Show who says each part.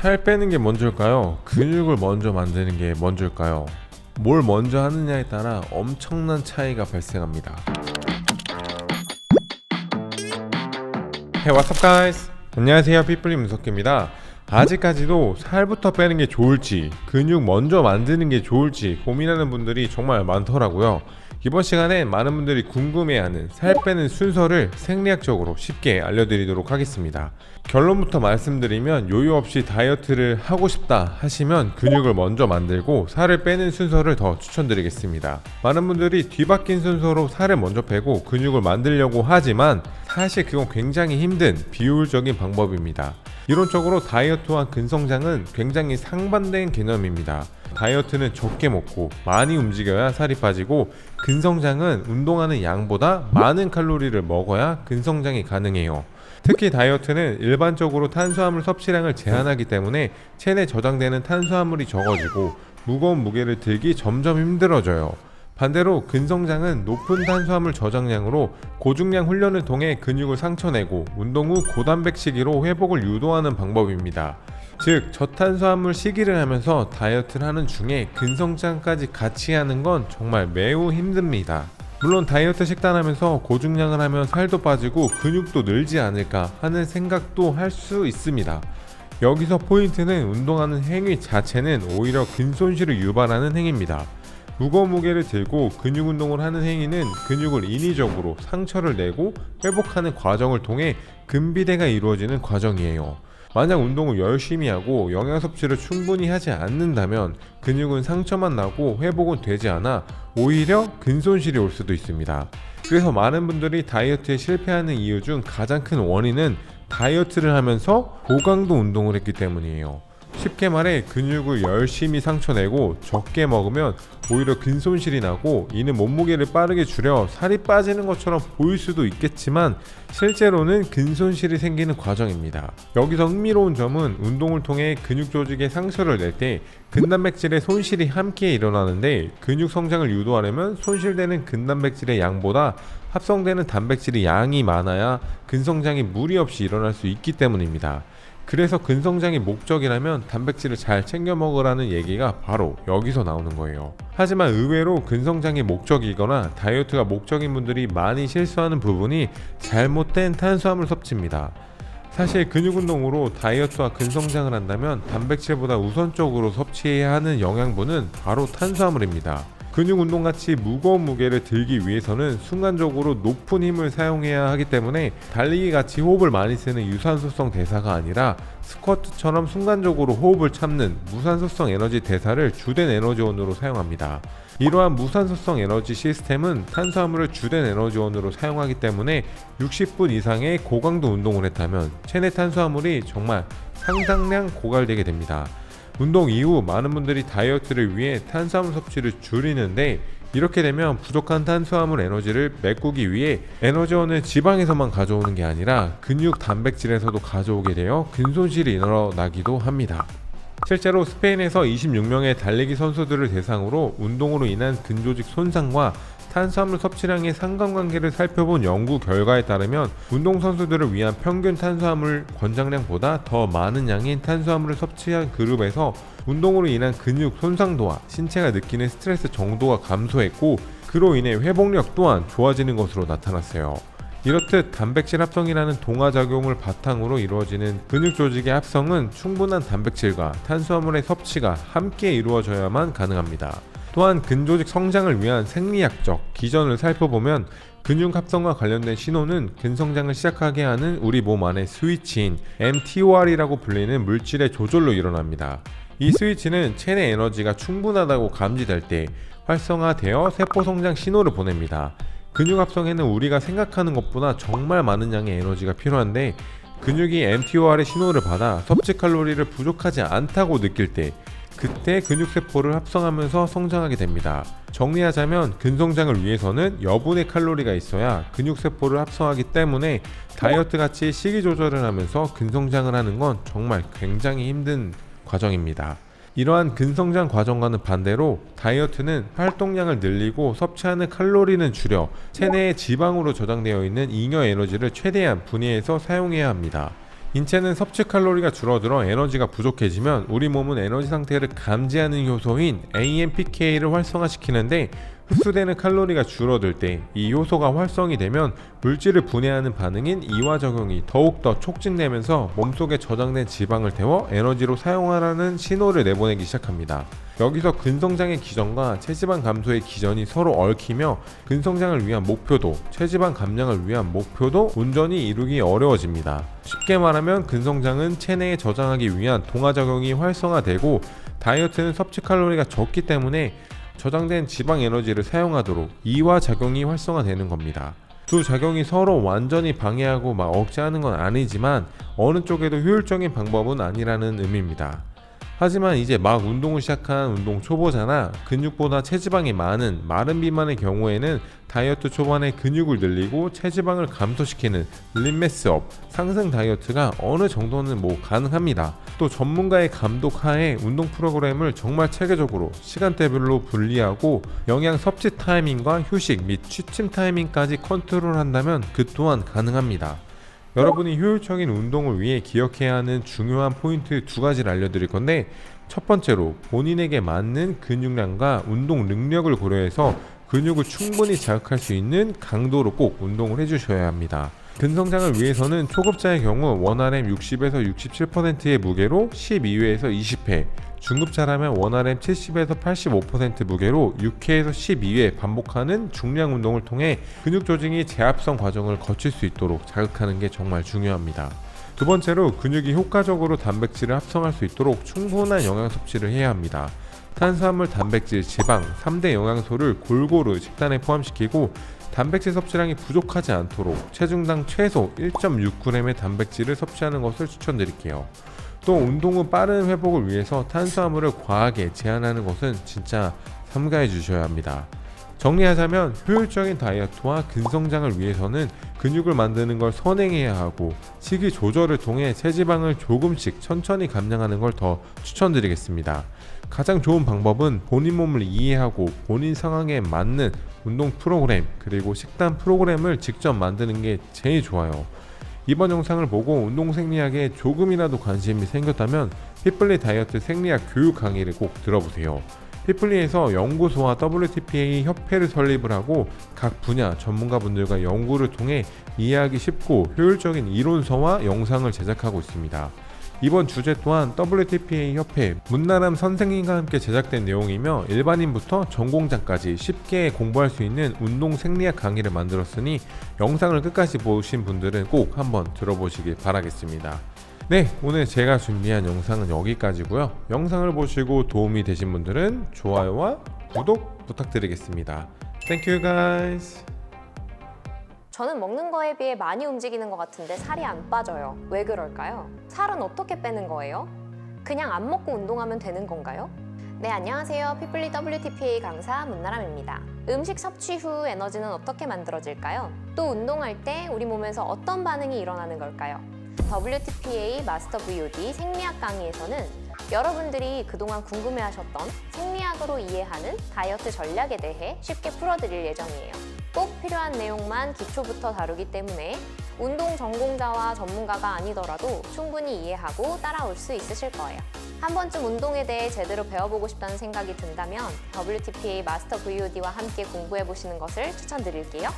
Speaker 1: 살 빼는 게 먼저일까요? 근육을 먼저 만드는 게 먼저일까요? 뭘 먼저 하느냐에 따라 엄청난 차이가 발생합니다. Hey, what's up, guys? 안녕하세요, 피플리 문석기입니다. 아직까지도 살부터 빼는 게 좋을지, 근육 먼저 만드는 게 좋을지 고민하는 분들이 정말 많더라고요. 이번 시간에 많은 분들이 궁금해하는 살 빼는 순서를 생리학적으로 쉽게 알려드리도록 하겠습니다. 결론부터 말씀드리면 요요 없이 다이어트를 하고 싶다 하시면 근육을 먼저 만들고 살을 빼는 순서를 더 추천드리겠습니다. 많은 분들이 뒤바뀐 순서로 살을 먼저 빼고 근육을 만들려고 하지만 사실 그건 굉장히 힘든 비효율적인 방법입니다. 이론적으로 다이어트와 근성장은 굉장히 상반된 개념입니다. 다이어트는 적게 먹고 많이 움직여야 살이 빠지고 근성장은 운동하는 양보다 많은 칼로리를 먹어야 근성장이 가능해요. 특히 다이어트는 일반적으로 탄수화물 섭취량을 제한하기 때문에 체내 저장되는 탄수화물이 적어지고 무거운 무게를 들기 점점 힘들어져요. 반대로 근성장은 높은 탄수화물 저장량으로 고중량 훈련을 통해 근육을 상처내고 운동 후 고단백 식이로 회복을 유도하는 방법입니다. 즉 저탄수화물 시기를 하면서 다이어트를 하는 중에 근성장까지 같이 하는 건 정말 매우 힘듭니다. 물론 다이어트 식단하면서 고중량을 하면 살도 빠지고 근육도 늘지 않을까 하는 생각도 할 수 있습니다. 여기서 포인트는 운동하는 행위 자체는 오히려 근손실을 유발하는 행위입니다. 무거운 무게를 들고 근육 운동을 하는 행위는 근육을 인위적으로 상처를 내고 회복하는 과정을 통해 근비대가 이루어지는 과정이에요. 만약 운동을 열심히 하고 영양 섭취를 충분히 하지 않는다면 근육은 상처만 나고 회복은 되지 않아 오히려 근손실이 올 수도 있습니다. 그래서 많은 분들이 다이어트에 실패하는 이유 중 가장 큰 원인은 다이어트를 하면서 고강도 운동을 했기 때문이에요. 쉽게 말해 근육을 열심히 상처내고 적게 먹으면 오히려 근 손실이 나고 이는 몸무게를 빠르게 줄여 살이 빠지는 것처럼 보일 수도 있겠지만 실제로는 근 손실이 생기는 과정입니다. 여기서 흥미로운 점은 운동을 통해 근육 조직에 상처를 낼 때 근단백질의 손실이 함께 일어나는데 근육 성장을 유도하려면 손실되는 근단백질의 양보다 합성되는 단백질의 양이 많아야 근성장이 무리 없이 일어날 수 있기 때문입니다. 그래서 근성장이 목적이라면 단백질을 잘 챙겨 먹으라는 얘기가 바로 여기서 나오는 거예요. 하지만 의외로 근성장이 목적이거나 다이어트가 목적인 분들이 많이 실수하는 부분이 잘못된 탄수화물 섭취입니다. 사실 근육 운동으로 다이어트와 근성장을 한다면 단백질보다 우선적으로 섭취해야 하는 영양분은 바로 탄수화물입니다. 근육 운동 같이 무거운 무게를 들기 위해서는 순간적으로 높은 힘을 사용해야 하기 때문에 달리기 같이 호흡을 많이 쓰는 유산소성 대사가 아니라 스쿼트처럼 순간적으로 호흡을 참는 무산소성 에너지 대사를 주된 에너지원으로 사용합니다. 이러한 무산소성 에너지 시스템은 탄수화물을 주된 에너지원으로 사용하기 때문에 60분 이상의 고강도 운동을 했다면 체내 탄수화물이 정말 상당량 고갈되게 됩니다. 운동 이후 많은 분들이 다이어트를 위해 탄수화물 섭취를 줄이는데 이렇게 되면 부족한 탄수화물 에너지를 메꾸기 위해 에너지원을 지방에서만 가져오는 게 아니라 근육 단백질에서도 가져오게 되어 근손실이 일어나기도 합니다. 실제로 스페인에서 26명의 달리기 선수들을 대상으로 운동으로 인한 근조직 손상과 탄수화물 섭취량의 상관관계를 살펴본 연구 결과에 따르면 운동선수들을 위한 평균 탄수화물 권장량보다 더 많은 양인 탄수화물을 섭취한 그룹에서 운동으로 인한 근육 손상도와 신체가 느끼는 스트레스 정도가 감소했고 그로 인해 회복력 또한 좋아지는 것으로 나타났어요. 이렇듯 단백질 합성이라는 동화 작용을 바탕으로 이루어지는 근육 조직의 합성은 충분한 단백질과 탄수화물의 섭취가 함께 이루어져야만 가능합니다. 또한 근조직 성장을 위한 생리학적 기전을 살펴보면 근육 합성과 관련된 신호는 근성장을 시작하게 하는 우리 몸 안의 스위치인 mTOR이라고 불리는 물질의 조절로 일어납니다. 이 스위치는 체내 에너지가 충분하다고 감지될 때 활성화되어 세포 성장 신호를 보냅니다. 근육 합성에는 우리가 생각하는 것보다 정말 많은 양의 에너지가 필요한데 근육이 mTOR의 신호를 받아 섭취 칼로리를 부족하지 않다고 느낄 때 그때 근육세포를 합성하면서 성장하게 됩니다. 정리하자면 근성장을 위해서는 여분의 칼로리가 있어야 근육세포를 합성하기 때문에 다이어트 같이 식이 조절을 하면서 근성장을 하는 건 정말 굉장히 힘든 과정입니다. 이러한 근성장 과정과는 반대로 다이어트는 활동량을 늘리고 섭취하는 칼로리는 줄여 체내에 지방으로 저장되어 있는 잉여 에너지를 최대한 분해해서 사용해야 합니다. 인체는 섭취 칼로리가 줄어들어 에너지가 부족해지면 우리 몸은 에너지 상태를 감지하는 효소인 AMPK를 활성화시키는데 흡수되는 칼로리가 줄어들 때 이 효소가 활성이 되면 물질을 분해하는 반응인 이화작용이 더욱더 촉진되면서 몸속에 저장된 지방을 태워 에너지로 사용하라는 신호를 내보내기 시작합니다. 여기서 근성장의 기전과 체지방 감소의 기전이 서로 얽히며 근성장을 위한 목표도 체지방 감량을 위한 목표도 온전히 이루기 어려워집니다. 쉽게 말하면 근성장은 체내에 저장하기 위한 동화 작용이 활성화되고 다이어트는 섭취 칼로리가 적기 때문에 저장된 지방 에너지를 사용하도록 이화 작용이 활성화되는 겁니다. 두 작용이 서로 완전히 방해하고 막 억제하는 건 아니지만 어느 쪽에도 효율적인 방법은 아니라는 의미입니다. 하지만 이제 막 운동을 시작한 운동 초보자나 근육보다 체지방이 많은 마른 비만의 경우에는 다이어트 초반에 근육을 늘리고 체지방을 감소시키는 림매스업 상승 다이어트가 어느 정도는 뭐 가능합니다. 또 전문가의 감독 하에 운동 프로그램을 정말 체계적으로 시간대별로 분리하고 영양 섭취 타이밍과 휴식 및 취침 타이밍까지 컨트롤한다면 그 또한 가능합니다. 여러분이 효율적인 운동을 위해 기억해야 하는 중요한 포인트 두 가지를 알려드릴 건데 첫 번째로 본인에게 맞는 근육량과 운동 능력을 고려해서 근육을 충분히 자극할 수 있는 강도로 꼭 운동을 해주셔야 합니다. 근성장을 위해서는 초급자의 경우 원RM 60에서 67%의 무게로 12회에서 20회, 중급자라면 원RM 70에서 85% 무게로 6회에서 12회 반복하는 중량 운동을 통해 근육 조직이 재합성 과정을 거칠 수 있도록 자극하는 게 정말 중요합니다. 두 번째로 근육이 효과적으로 단백질을 합성할 수 있도록 충분한 영양 섭취를 해야 합니다. 탄수화물, 단백질, 지방 3대 영양소를 골고루 식단에 포함시키고 단백질 섭취량이 부족하지 않도록 체중당 최소 1.6g의 단백질을 섭취하는 것을 추천드릴게요. 또 운동 후 빠른 회복을 위해서 탄수화물을 과하게 제한하는 것은 진짜 삼가해 주셔야 합니다. 정리하자면 효율적인 다이어트와 근성장을 위해서는 근육을 만드는 걸 선행해야 하고 식이 조절을 통해 체지방을 조금씩 천천히 감량하는 걸 더 추천드리겠습니다. 가장 좋은 방법은 본인 몸을 이해하고 본인 상황에 맞는 운동 프로그램 그리고 식단 프로그램을 직접 만드는 게 제일 좋아요. 이번 영상을 보고 운동 생리학에 조금이라도 관심이 생겼다면 피플리 다이어트 생리학 교육 강의를 꼭 들어보세요. 피플리에서 연구소와 WTPA 협회를 설립을 하고 각 분야 전문가분들과 연구를 통해 이해하기 쉽고 효율적인 이론서와 영상을 제작하고 있습니다. 이번 주제 또한 WTPA 협회 문나람 선생님과 함께 제작된 내용이며 일반인부터 전공자까지 쉽게 공부할 수 있는 운동 생리학 강의를 만들었으니 영상을 끝까지 보신 분들은 꼭 한번 들어보시길 바라겠습니다. 네, 오늘 제가 준비한 영상은 여기까지고요. 영상을 보시고 도움이 되신 분들은 좋아요와 구독 부탁드리겠습니다. Thank you guys.
Speaker 2: 저는 먹는 거에 비해 많이 움직이는 것 같은데 살이 안 빠져요. 왜 그럴까요? 살은 어떻게 빼는 거예요? 그냥 안 먹고 운동하면 되는 건가요? 네, 안녕하세요. 피플리 WTPA 강사 문나람입니다. 음식 섭취 후 에너지는 어떻게 만들어질까요? 또 운동할 때 우리 몸에서 어떤 반응이 일어나는 걸까요? WTPA 마스터 VOD 생리학 강의에서는 여러분들이 그동안 궁금해하셨던 생리학으로 이해하는 다이어트 전략에 대해 쉽게 풀어드릴 예정이에요. 꼭 필요한 내용만 기초부터 다루기 때문에 운동 전공자와 전문가가 아니더라도 충분히 이해하고 따라올 수 있으실 거예요. 한 번쯤 운동에 대해 제대로 배워보고 싶다는 생각이 든다면 WTPA 마스터 VOD와 함께 공부해 보시는 것을 추천드릴게요.